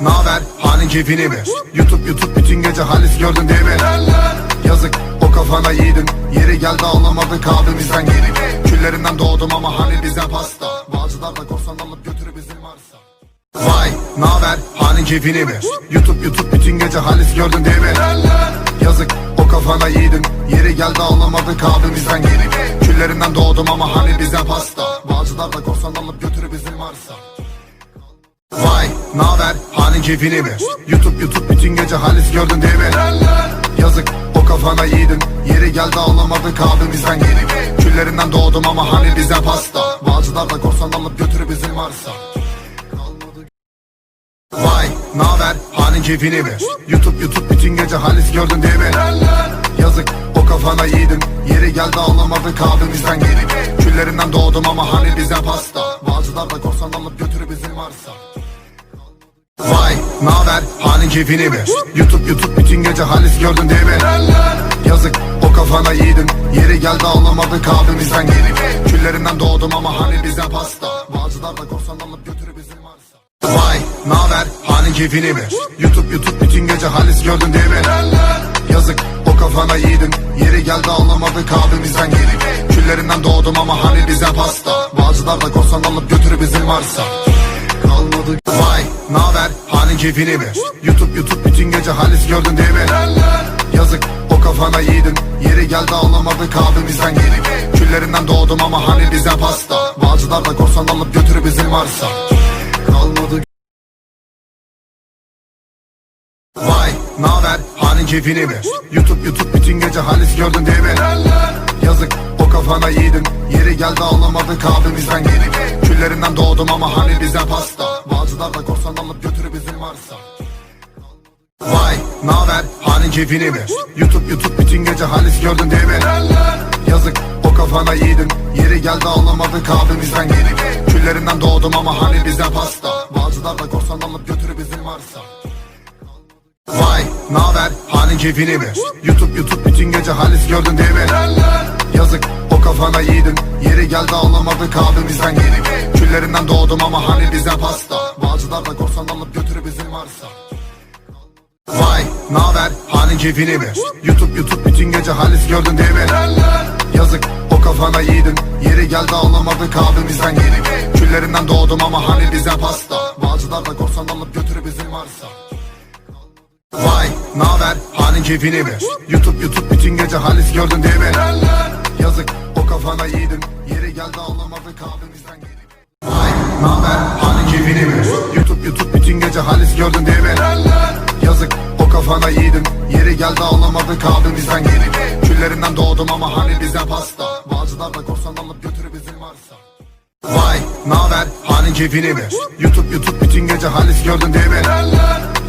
naber halin keyfini mi? Youtube Youtube bütün gece halis gördün değil mi? Yazık o kafana yiğidin. Yeri geldi ağlamadın kahvemizden geri Küllerinden doğdum ama hani bize pasta. Bağcılar da korsan alıp götürü bizim varsa Vay naber halin keyfini mi? Youtube Youtube bütün gece halis gördün değil mi? Yazık o kafana yiğidin. Yeri geldi ağlamadın kahvemizden geri Küllerinden doğdum ama hani bize pasta. Bağcılar da korsan alıp götürü bizim varsa keyfini mi? Youtube Youtube bütün gece halis gördün değil mi? Yazık o kafana yiğidin. Yeri geldi ağlamadın kahvemizden geri Küllerinden doğdum ama hani bize pasta. Bağcılar da korsan alıp götürü bizim varsa Vay naber? Halin keyfini mi? Youtube Youtube bütün gece halis gördün değil mi? Yazık o kafana yiğidin. Yeri geldi ağlamadın kahvemizden geri Küllerinden doğdum ama hani bize pasta. Bağcılar da korsan alıp götürü bizim varsa Vay naber? Halin keyfini mi? Youtube Youtube bütün gece halis gördün değil mi? Yazık o kafana yiğidin. Yeri geldi ağlamadın kahvemizden geri. Küllerinden doğdum ama hani bize pasta. Bağcılar da korsan alıp götürü bizim varsa Vay naber? Halin keyfini mi? Youtube Youtube bütün gece halis gördün değil mi? Yazık o kafana yiğidin. Yeri geldi ağlamadın kahvemizden geri. Küllerinden doğdum ama hani bize pasta. Bağcılar da korsan alıp götürü bizim varsa Kalmadı. Vay naber halin keyfini mi? Youtube Youtube bütün gece halis gördün değil mi? Yazık o kafana yiğidin. Yeri geldi ağlamadın kahvemizden geri. Küllerinden doğdum ama hani bize pasta. Bağcılar da korsan alıp götürü bizim varsa Kalmadı. Vay naber halin keyfini mi? Youtube Youtube bütün gece halis gördün değil mi? Yazık o kafana yiğidin. Yeri geldi ağlamadın kahvemizden geri. Küllerinden doğdum ama hani bize pasta Bağcılar da korsan alıp götürü bizim varsa Vay naber halin keyfini mi? Youtube Youtube bütün gece halis gördün değil mi? Yazık o kafana yiğidin. Yeri geldi ağlamadın kahvemizden geri. Küllerinden doğdum ama hani bize pasta. Bağcılar da korsan alıp götürü bizim varsa Vay naber halin keyfini mi? Youtube Youtube bütün gece halis gördün değil mi? Yazık o kafana yiğidin. Yeri geldi ağlamadın kahvemizden geri Küllerinden doğdum ama hani bize pasta. Bağcılar da korsan alıp götürü bizim varsa Vay naber? Halin keyfini mi? Youtube Youtube bütün gece halis gördün değil mi? Yazık o kafana yiğidin. Yeri geldi ağlamadın kahvemizden geri Küllerinden doğdum ama hani bize pasta. Bağcılar da korsan alıp götürü bizim varsa Vay naber? Halin keyfini mi? Youtube Youtube bütün gece halis gördün değil mi? Yazık o kafana yiğidin. Yeri geldi ağlamadın kahvemizden mi? Youtube Youtube bütün gece halis gördün değil mi? Yazık o kafana yiğidin Yeri geldi ağlamadın kahvemizden geri Küllerinden doğdum ama hani bize pasta. Bağcılar da korsan alıp götürü bizim varsa Vay naber? Halin keyfini mi? Youtube Youtube bütün gece halis gördün değil mi?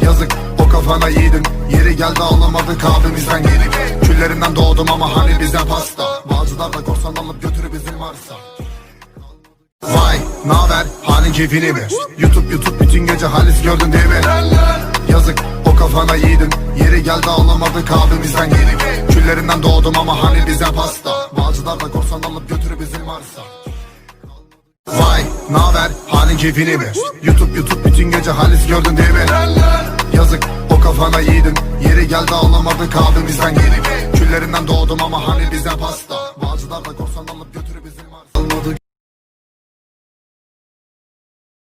Yazık o kafana yiğidin Yeri geldi ağlamadın kahvemizden geri Küllerinden doğdum ama hani bize pasta. Bağcılar da korsan alıp götürü bizim varsa Vay naber halin keyfini mi? Youtube Youtube bütün gece halis gördün değil mi? Yazık o kafana yiğidin Yeri geldi ağlamadın kahvemizden geri Küllerinden doğdum ama hani bize pasta Bağcılar da korsan alıp götürü bizim varsa Vay naber halin keyfini mi? Youtube Youtube bütün gece halis gördün değil mi? Yazık o kafana yiğidin Yeri geldi ağlamadın kahvemizden geri Küllerinden doğdum ama hani bize pasta